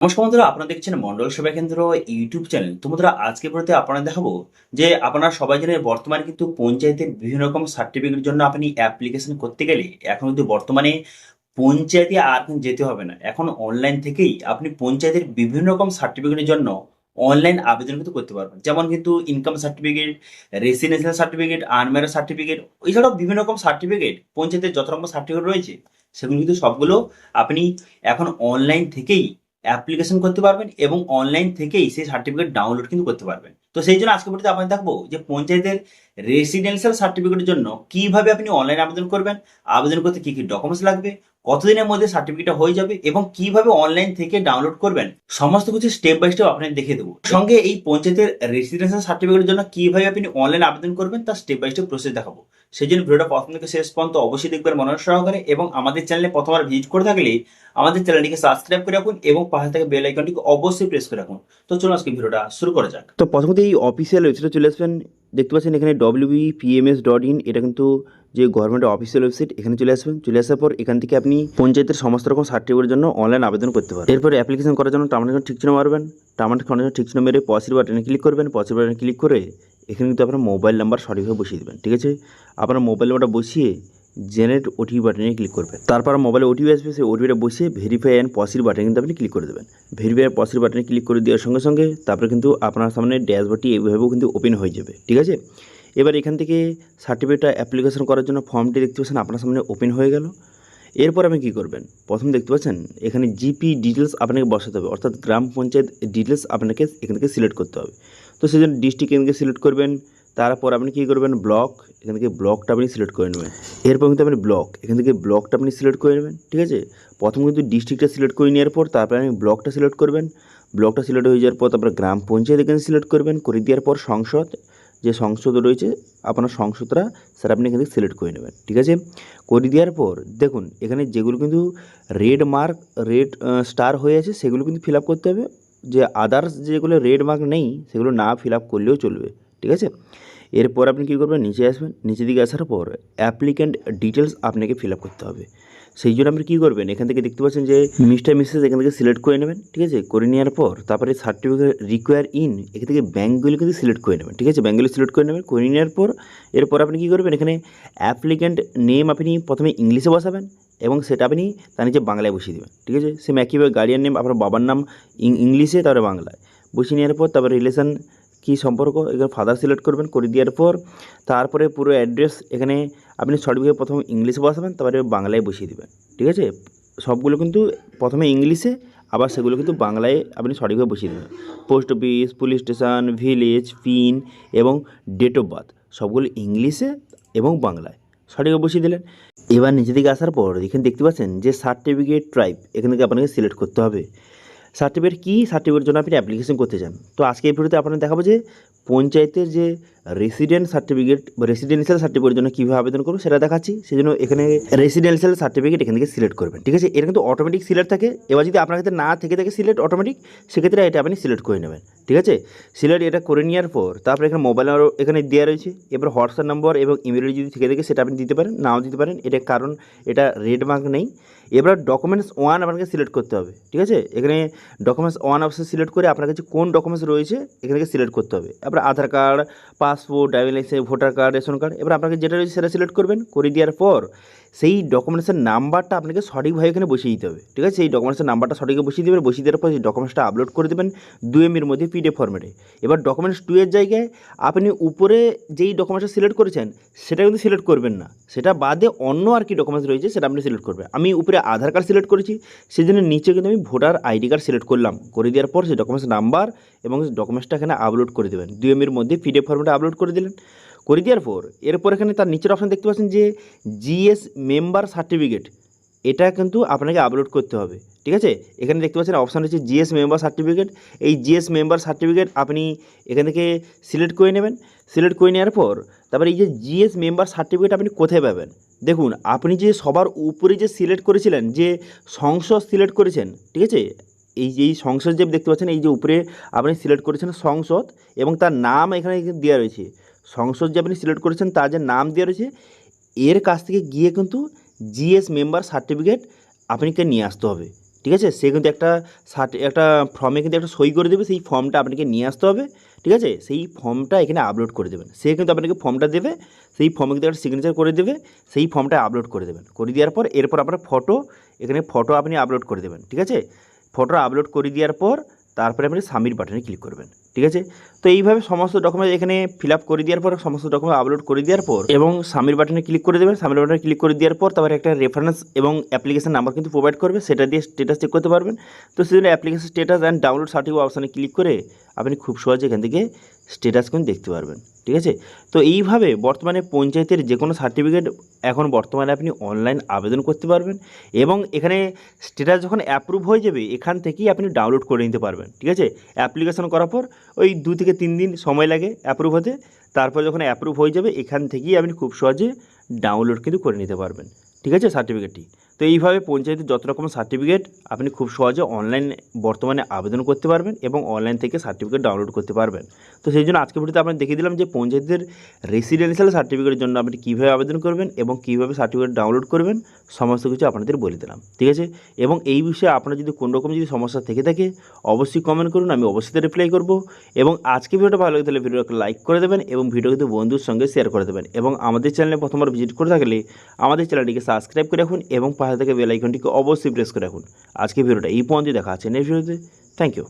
নমস্কার বন্ধুরা আপনারা দেখছেন মন্ডল সেবা কেন্দ্র ইউটিউব চ্যানেল। তো বন্ধুরা, আজকে পড়তে আপনারা দেখাবো যে আপনারা সবাই জানেন বর্তমানে কিন্তু পঞ্চায়েতের বিভিন্ন রকম সার্টিফিকেটের জন্য আপনি অ্যাপ্লিকেশন করতে গেলে এখন কিন্তু বর্তমানে পঞ্চায়েতে আর যেতে হবে না। এখন অনলাইন থেকেই আপনি পঞ্চায়েতের বিভিন্ন রকম সার্টিফিকেটের জন্য অনলাইন আবেদন কিন্তু করতে পারবেন। যেমন কিন্তু income certificate residential certificate unmarriage certificate এছাড়াও বিভিন্ন রকম সার্টিফিকেট পঞ্চায়েতের যত রকম সার্টিফিকেট রয়েছে, সেগুলো কিন্তু সবগুলো আপনি এখন অনলাইন থেকেই অ্যাপ্লিকেশন করতে পারবেন এবং অনলাইন থেকেই সেই সার্টিফিকেট ডাউনলোড কিন্তু করতে পারবেন। তো সেই জন্য আজকে পর্যন্ত আপনাদের দেখব যে পঞ্চায়েতের রেসিডেন্সিয়াল সার্টিফিকেটের জন্য কীভাবে আপনি অনলাইন আবেদন করবেন, আবেদন করতে কি কি ডকুমেন্টস লাগবে কতদিনের মধ্যে সার্টিফিকেটটা হয়ে যাবে এবং কীভাবে অনলাইন থেকে ডাউনলোড করবেন, সমস্ত কিছু স্টেপ বাই স্টেপ আপনাদের দেখিয়ে দেবো। সঙ্গে এই পঞ্চায়েতের রেসিডেন্সিয়াল সার্টিফিকেটের জন্য কীভাবে আপনি অনলাইন আবেদন করবেন তার স্টেপ বাই স্টেপ প্রসেস দেখাবো। সেই জন্য ভিডিওটা প্রথম থেকে শেষ পর্যন্ত অবশ্যই দেখবেন মনোযোগ সহকারে এবং আমাদের চ্যানেলে প্রথমবার ভিজিট করে থাকলে আমাদের চ্যানেলটিকে সাবস্ক্রাইব করে রাখুন এবং পাশে থেকে বেল আইকনটিকে অবশ্যই প্রেস করে রাখুন। তো চলুন আজকে ভিডিওটা শুরু করা যাক। তো প্রথমত এই অফিসিয়াল ওয়েবসাইটে চলে আসবেন, দেখতে পাচ্ছেন এখানে ডব্লিউবি পিএমএস ডট ইন এটা কিন্তু যে গভর্নমেন্টের অফিসিয়াল ওয়েবসাইট এখানে চলে আসবেন। চলে আসার পর এখান থেকে আপনি পঞ্চায়েতের সমস্ত রকম সার্টিফিকেটের জন্য অনলাইন আবেদন করতে পারেন এরপর অ্যাপ্লিকেশন করার জন্য টামাটার ঠিক চিহ্ন মারবেন। খন্ডের ঠিক চিহ্ন মেরে পসির বাটনে ক্লিক করবেন। পসির বাটনে ক্লিক করে এখানে কিন্তু আপনার মোবাইল নাম্বার সঠিকভাবে বসিয়ে দেবেন, ঠিক আছে? আপনার মোবাইল নাম্বারটা বসিয়ে জেনারেট ওটিপি বাটনে ক্লিক করবেন। তারপর মোবাইলে ওটিপি আসবে, সেই ওটিপিটা বসিয়ে ভেরিফাই অ্যান্ড পসির বাটনে কিন্তু আপনি ক্লিক করে দেবেন। ভেরিফাই অ্যান্ড পসির বাটনে ক্লিক করে দেওয়ার সঙ্গে সঙ্গে তারপরে কিন্তু আপনার সামনে ড্যাশবোর্ডটি এইভাবেও কিন্তু ওপেন হয়ে যাবে, ঠিক আছে? এবার এখান থেকে সার্টিফিকেটটা অ্যাপ্লিকেশন করার জন্য ফর্মটি দেখতে পাচ্ছেন, আপনার সামনে ওপেন হয়ে গেল। এরপর আপনি কী করবেন? প্রথম দেখতে পাচ্ছেন, এখানে জিপি ডিটেলস আপনাকে বসাতে হবে, অর্থাৎ গ্রাম পঞ্চায়েত ডিটেলস আপনাকে এখান থেকে সিলেক্ট করতে হবে। তো সেই জন্য ডিস্ট্রিক্ট এখান থেকে সিলেক্ট করবেন, তারপর আপনি কী করবেন? ব্লক এখান থেকে ব্লকটা আপনি সিলেক্ট করে নেবেন। এরপর কিন্তু আপনি ব্লক এখান থেকে ব্লকটা আপনি সিলেক্ট করে নেবেন, ঠিক আছে? প্রথম কিন্তু ডিস্ট্রিক্টটা সিলেক্ট করে নেওয়ার পর তারপরে আপনি ব্লকটা সিলেক্ট করবেন। ব্লকটা সিলেক্ট হয়ে যাওয়ার পর তারপরে গ্রাম পঞ্চায়েত এখানে সিলেক্ট করবেন, করে দেওয়ার পর সংসদ যে সংসদ রয়েছে, আপনার সংসদটা স্যার আপনি এখান থেকে সিলেক্ট করে নেবেন, ঠিক আছে? করে দেওয়ার পর, দেখুন, এখানে যেগুলো কিন্তু রেড মার্ক রেড স্টার হয়ে আছে, সেগুলো কিন্তু ফিল করতে হবে। যে আদার্স যেগুলো রেড মার্ক নেই, সেগুলো না ফিল করলেও চলবে, ঠিক আছে? এরপর আপনি কী করবেন? নিচে আসবেন নিচে দিকে আসার পর অ্যাপ্লিক্যান্ট ডিটেলস আপনাকে ফিল আপ করতে হবে। সেই জন্য আপনি কী করবেন? এখান থেকে দেখতে পাচ্ছেন যে মিস্টার মিসেস এখান থেকে সিলেক্ট করে নেবেন, ঠিক আছে? করে নেওয়ার পর তারপরে সার্টিফিকেট রিকোয়ার ইন এখান থেকে ব্যাঙ্কগুলি কিন্তু সিলেক্ট করে নেবেন, ঠিক আছে? ব্যাঙ্কগুলি সিলেক্ট করে নেবেন, করে নেওয়ার পর এরপর আপনি কী করবেন? এখানে অ্যাপ্লিক্যান্ট নেম আপনি প্রথমে ইংলিশে বসাবেন এবং সেটা আপনি তার নিচে বাংলায় বসিয়ে দেবেন, ঠিক আছে? সেম একইভাবে গার্ডিয়ান নেম আপনার বাবার নাম ইংলিশে, তারপরে বাংলায়। বসিয়ে নেওয়ার পর তারপরে রিলেশন কী সম্পর্ক? এখানে ফাদার সিলেক্ট করবেন করে দেওয়ার পর তারপরে পুরো অ্যাড্রেস এখানে আপনি সঠিকভাবে প্রথম ইংলিশে বসাবেন, তারপরে বাংলায় বসিয়ে দেবেন, ঠিক আছে? সবগুলো কিন্তু প্রথমে ইংলিশে আবার সেগুলো কিন্তু বাংলায় আপনি সঠিকভাবে বসিয়ে দেবেন। Post office police station village pin এবং ডেট অফ বার্থ সবগুলো ইংলিশে এবং বাংলায় সঠিকভাবে বসিয়ে দিলেন। এবার নিচে দিকে আসার পর এখানে দেখতে পাচ্ছেন যে সার্টিফিকেট ট্রাইব এখান থেকে আপনাকে সিলেক্ট করতে হবে। সার্টিফিকেট কী? সার্টিফিকেটের জন্য আপনি অ্যাপ্লিকেশন করতে চান। তো আজকে এই ভিডিওতে আপনাদের দেখাবো যে পঞ্চায়েতের যে রেসিডেন্ট সার্টিফিকেট বা রেসিডেন্সিয়াল সার্টিফিকেটের জন্য কীভাবে আবেদন করব সেটা দেখাচ্ছি। সেই জন্য এখানে রেসিডেন্সিয়াল সার্টিফিকেট এখান থেকে সিলেক্ট করবেন। ঠিক আছে? এটা কিন্তু অটোমেটিক সিলেক্ট থাকে। এবার যদি আপনার ক্ষেত্রে না থেকে থাকে সিলেক্ট অটোমেটিক সেক্ষেত্রে এটা আপনি সিলেক্ট করে নেবেন। ঠিক আছে? সিলেক্ট এটা করে নেওয়ার পর তারপরে এখানে মোবাইল এখানে দেওয়া রয়েছে। এবার হোয়াটসঅ্যাপ নম্বর এবং ইমেল যদি থেকে থাকে সেটা আপনি দিতে পারেন, নাও দিতে পারেন। এটা কারণ, এটা রেড মার্ক নেই। এবার ডকুমেন্টস ওয়ান আপনাকে সিলেক্ট করতে হবে, ঠিক আছে? এখানে ডকুমেন্টস ওয়ান অপশন সিলেক্ট করে আপনার কাছে কোন ডকুমেন্টস রয়েছে, এখানে সিলেক্ট করতে হবে। এবার Aadhaar card passport driving licence voter card ration card এবার আপনাকে যেটা রয়েছে সেটা সিলেক্ট করবেন, করে দেওয়ার পর সেই ডকুমেন্টসের নাম্বারটা আপনাকে সঠিকভাবে এখানে বসিয়ে দিতে হবে, ঠিক আছে? সেই ডকুমেন্টসের নাম্বারটা সঠিকভাবে বসিয়ে দেবেন, বসিয়ে দেওয়ার পর সেই ডকুমেন্টসটা আপলোড করে দেবেন দু এমবির মধ্যে পিডিএফ ফর্মেটে এবার ডকুমেন্টস টু এর জায়গায় আপনি উপরে যেই ডকুমেন্টসটা সিলেক্ট করেছেন, সেটা কিন্তু সিলেক্ট করবেন না। সেটা বাদে অন্য আর কি ডকুমেন্টস রয়েছে, সেটা আপনি সিলেক্ট করবেন। আমি উপরে আধার কার্ড সিলেক্ট করেছি, সেই জন্য নিচে কিন্তু আমি ভোটার আইডি কার্ড সিলেক্ট করলাম। করে দেওয়ার পর সেই ডকুমেন্টস নাম্বার এবং ডকুমেন্টসটা এখানে আপলোড করে দেবেন। দুই এমের মধ্যে পিডিএফ ফর্মেটে আপলোড করে দিলেন। করে দেওয়ার পর, এরপর এখানে তার নিচের অপশান দেখতে পাচ্ছেন যে জিএস মেম্বার সার্টিফিকেট এটা কিন্তু আপনাকে আপলোড করতে হবে, ঠিক আছে? এখানে দেখতে পাচ্ছেন অপশান রয়েছে জিএস মেম্বার সার্টিফিকেট এই জিএস মেম্বার সার্টিফিকেট আপনি এখান থেকে সিলেক্ট করে নেবেন। সিলেক্ট করে নেওয়ার পর, তারপরে এই যে জিএস মেম্বার সার্টিফিকেট আপনি কোথায় পাবেন? দেখুন, আপনি যে সবার উপরে যে সিলেক্ট করেছিলেন, যে সংসদ সিলেক্ট করেছেন, ঠিক আছে? এই যে, এই সংসদ যে দেখতে পাচ্ছেন, এই যে উপরে আপনি সিলেক্ট করেছেন সংসদ এবং তার নাম এখানে দেওয়া রয়েছে। সংসদ যে আপনি সিলেক্ট করেছেন, তার যে নাম দেওয়া রয়েছে, এর কাছ থেকে গিয়ে কিন্তু জিএস মেম্বার সার্টিফিকেট আপনাকে নিয়ে আসতে হবে, ঠিক আছে? সে কিন্তু একটা সার্ট একটা ফর্মে কিন্তু একটা সই করে দেবে, সেই ফর্মটা আপনাকে নিয়ে আসতে হবে, ঠিক আছে? সেই ফর্মটা এখানে আপলোড করে দেবেন। সে কিন্তু আপনাকে ফর্মটা দেবে, সেই ফর্মে কিন্তু একটা সিগনেচার করে দেবে, সেই ফর্মটা আপলোড করে দেবেন। করে দেওয়ার পর, এরপর আপনার ফটো এখানে ফটো আপনি আপলোড করে দেবেন, ঠিক আছে? ফটো আপলোড করে দেওয়ার পর তারপরে আপনি সাবমিট বাটনে ক্লিক করবেন, ঠিক আছে? তো এইভাবে সমস্ত ডকুমেন্ট এখানে ফিল করে দেওয়ার পর, সমস্ত ডকুমেন্ট আপলোড করে দেওয়ার পর এবং সাবমিট বাটনে ক্লিক করে দেবেন সাবমিট বাটনে ক্লিক করে দেওয়ার পর তারপরে একটা রেফারেন্স এবং অ্যাপ্লিকেশন নাম্বার কিন্তু প্রোভাইড করবে, সেটা দিয়ে স্টেটাস চেক করতে পারবেন। তো সেজন্য application status and download certificate অপশানে ক্লিক করে আপনি খুব সহজে এখান থেকে স্টেটাস কিন্তু দেখতে পারবেন। ঠিক আছে? তো এইভাবে বর্তমানে পঞ্চায়েতের যে কোনো সার্টিফিকেট এখন বর্তমানে আপনি অনলাইন আবেদন করতে পারবেন এবং এখানে স্টেটাস যখন অ্যাপ্রুভ হয়ে যাবে, এখান থেকেই আপনি ডাউনলোড করে নিতে পারবেন, ঠিক আছে? অ্যাপ্লিকেশন করার পর ওই দু থেকে তিন দিন সময় লাগে অ্যাপ্রুভ হতে। তারপর যখন অ্যাপ্রুভ হয়ে যাবে, এখান থেকেই আপনি খুব সহজে ডাউনলোড কিন্তু করে নিতে পারবেন, ঠিক আছে সার্টিফিকেটটি তো এইভাবে পঞ্চায়েতের যত রকম সার্টিফিকেট আপনি খুব সহজে অনলাইন বর্তমানে আবেদন করতে পারবেন এবং অনলাইন থেকে সার্টিফিকেট ডাউনলোড করতে পারবেন। তো সেই জন্য আজকে ভিডিওতে আপনাকে দেখিয়ে দিলাম যে পঞ্চায়েতের রেসিডেন্সিয়াল সার্টিফিকেটের জন্য আপনি কীভাবে আবেদন করবেন এবং কীভাবে সার্টিফিকেট ডাউনলোড করবেন, সমস্ত কিছু আপনাদের বলে দিলাম, ঠিক আছে? এবং এই বিষয়ে আপনার যদি কোনো রকম যদি সমস্যা থেকে থাকে, অবশ্যই কমেন্ট করুন, আমি অবশ্যই রিপ্লাই করব। এবং আজকে ভিডিওটা ভালো লাগে তাহলে ভিডিওকে লাইক করে দেবেন এবং ভিডিও কিন্তু বন্ধুর সঙ্গে শেয়ার করে দেবেন। এবং আমাদের চ্যানেলে প্রথমবার ভিজিট করে থাকলে আমাদের চ্যানেলটিকে সাবস্ক্রাইব করে রাখুন এবং পাশে থেকে বেল আইকনটিকে অবশ্যই প্রেস করে রাখুন। আজকে ভিডিওটা এই পর্যন্ত দেখা আছে নেক্সট ভিডিওতে থ্যাংক ইউ